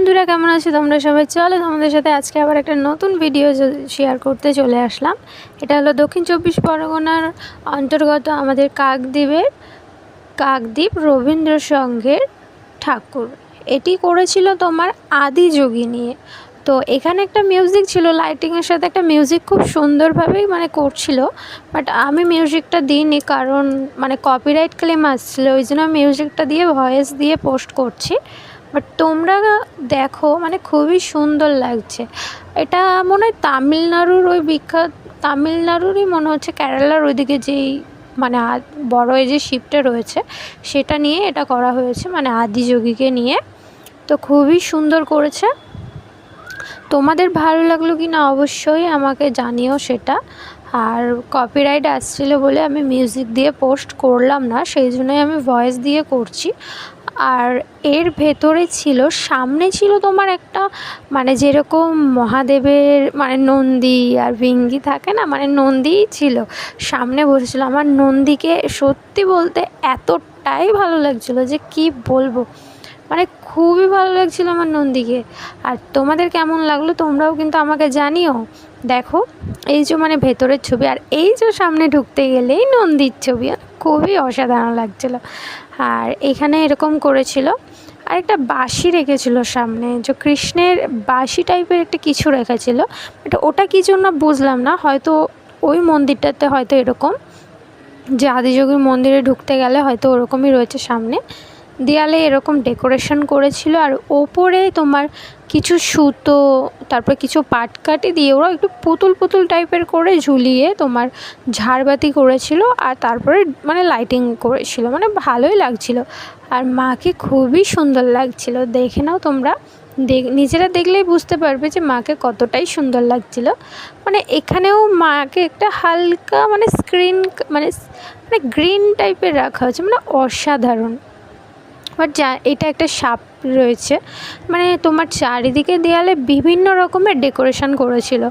বন্ধুরা, কেমন আছো তোমরা সবাই? চলো তোমাদের সাথে আজকে আবার একটা নতুন ভিডিও শেয়ার করতে চলে আসলাম। এটা হলো দক্ষিণ চব্বিশ পরগনার অন্তর্গত আমাদের কাকদ্বীপের কাকদ্বীপ রবীন্দ্র সংঘের ঠাকুর। এটি করেছিল তোমার আদি যোগী নিয়ে তো এখানে একটা মিউজিক ছিল লাইটিংয়ের সাথে একটা মিউজিক খুব সুন্দরভাবেই মানে করছিল বাট আমি মিউজিকটা দিইনি কারণ মানে কপিরাইট ক্লেম আসছিল, ওই জন্য মিউজিকটা দিয়ে ভয়েস দিয়ে পোস্ট করছি। বাট তোমরা দেখো মানে খুবই সুন্দর লাগছে। এটা মনে হয় তামিলনাড়ুর ওই বিখ্যাত, তামিলনাড়ুরই মনে হচ্ছে কেরালার ওইদিকে যেই মানে বড় এই যে শিপটা রয়েছে, সেটা নিয়ে এটা করা হয়েছে মানে আদিযোগীকে নিয়ে। তো খুবই সুন্দর করেছে। তোমাদের ভালো লাগল কি না অবশ্যই আমাকে জানিও সেটা। আর কপিরাইট আসছিল বলে আমি মিউজিক দিয়ে পোস্ট করলাম না, সেই জন্যই আমি ভয়েস দিয়ে করছি। আর এর ভেতরে ছিল, সামনে ছিল তোমার একটা মানে যেরকম মহাদেবের মানে নন্দী আর ভিঙ্গি থাকে না মানে নন্দীই ছিল। সামনে বসেছিল। আমার নন্দীকে সত্যি বলতে এতটাই ভালো লাগছিল যে কি বলব? মানে খুবই ভালো লাগছিল আমার নন্দীকে। আর তোমাদের কেমন লাগল তোমরাও কিন্তু আমাকে জানিও। দেখো, এই যে মানে ভেতরের ছবি আর এই যে সামনে ঢুকতে গেলেই নন্দীর ছবি, খুবই অসাধারণ লাগছিল। আর এখানে এরকম করেছিল আর একটা বাঁশি রেখেছিল সামনে, যে কৃষ্ণের বাঁশি টাইপের একটা কিছু রেখেছিল বাট ওটা কী জন্য বুঝলাম না, হয়তো ওই মন্দিরটাতে হয়তো এরকম, যে আদিযোগীর মন্দিরে ঢুকতে গেলে হয়তো ওরকমই রয়েছে সামনে। দেয়ালে এরকম ডেকোরেশন করেছিল আর ওপরে তোমার কিছু সুতো, তারপর কিছু পাটকাঠি দিয়ে ওরা একটু পুতুল পুতুল টাইপের করে ঝুলিয়ে তোমার ঝাড়বাতি করেছিল আর তারপরে মানে লাইটিং করেছিল মানে ভালোই লাগছিল। আর মাকে খুবই সুন্দর লাগছিল, দেখে নাও তোমরা। দেখ, নিজেরা দেখলেই বুঝতে পারবে যে মাকে কতটাই সুন্দর লাগছিল। মানে এখানেও মাকে একটা হালকা মানে স্ক্রিন মানে মানে গ্রিন টাইপের রাখা হয়েছে মানে অসাধারণ। বাট যা, এটা একটা সাপ রয়েছে। মানে তোমার চারিদিকে দেয়ালে বিভিন্ন রকমের ডেকোরেশন করেছিল।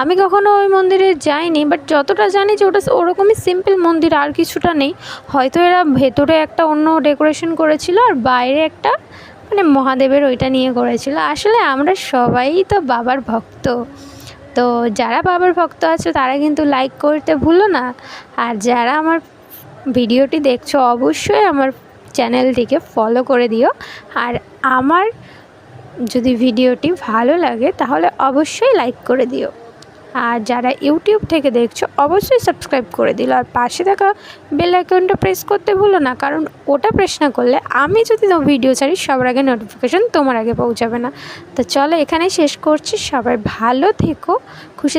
আমি কখনো ওই মন্দিরে যাইনি বাট যতটা জানি যে ওটা ওরকমই সিম্পল মন্দির, আর কিছুটা নেই। হয়তো এরা ভেতরে একটা অন্য ডেকোরেশন করেছিল, আর বাইরে একটা মানে মহাদেবের ওইটা নিয়ে করেছিল। আসলে আমরা সবাই তো বাবার ভক্ত। তো যারা বাবার ভক্ত আছে, তারা কিন্তু লাইক করতে ভুলো না। আর যারা আমার ভিডিওটি দেখছ, অবশ্যই আমার চ্যানেলটিকে ফলো করে দিও। আর আমার যদি ভিডিওটি ভালো লাগে, তাহলে অবশ্যই লাইক করে দিও। আর যারা ইউটিউব থেকে দেখছ, অবশ্যই সাবস্ক্রাইব করে দিল আর পাশে থাকা বেল আইকনটা প্রেস করতে ভুলো না, কারণ ওটা প্রেস না করলে আমি যদি ভিডিও ছাড়ি, সবার আগে নোটিফিকেশান তোমার আগে পৌঁছাবে না। তো চলো এখানেই শেষ করছি। সবাই ভালো থেকো, খুশি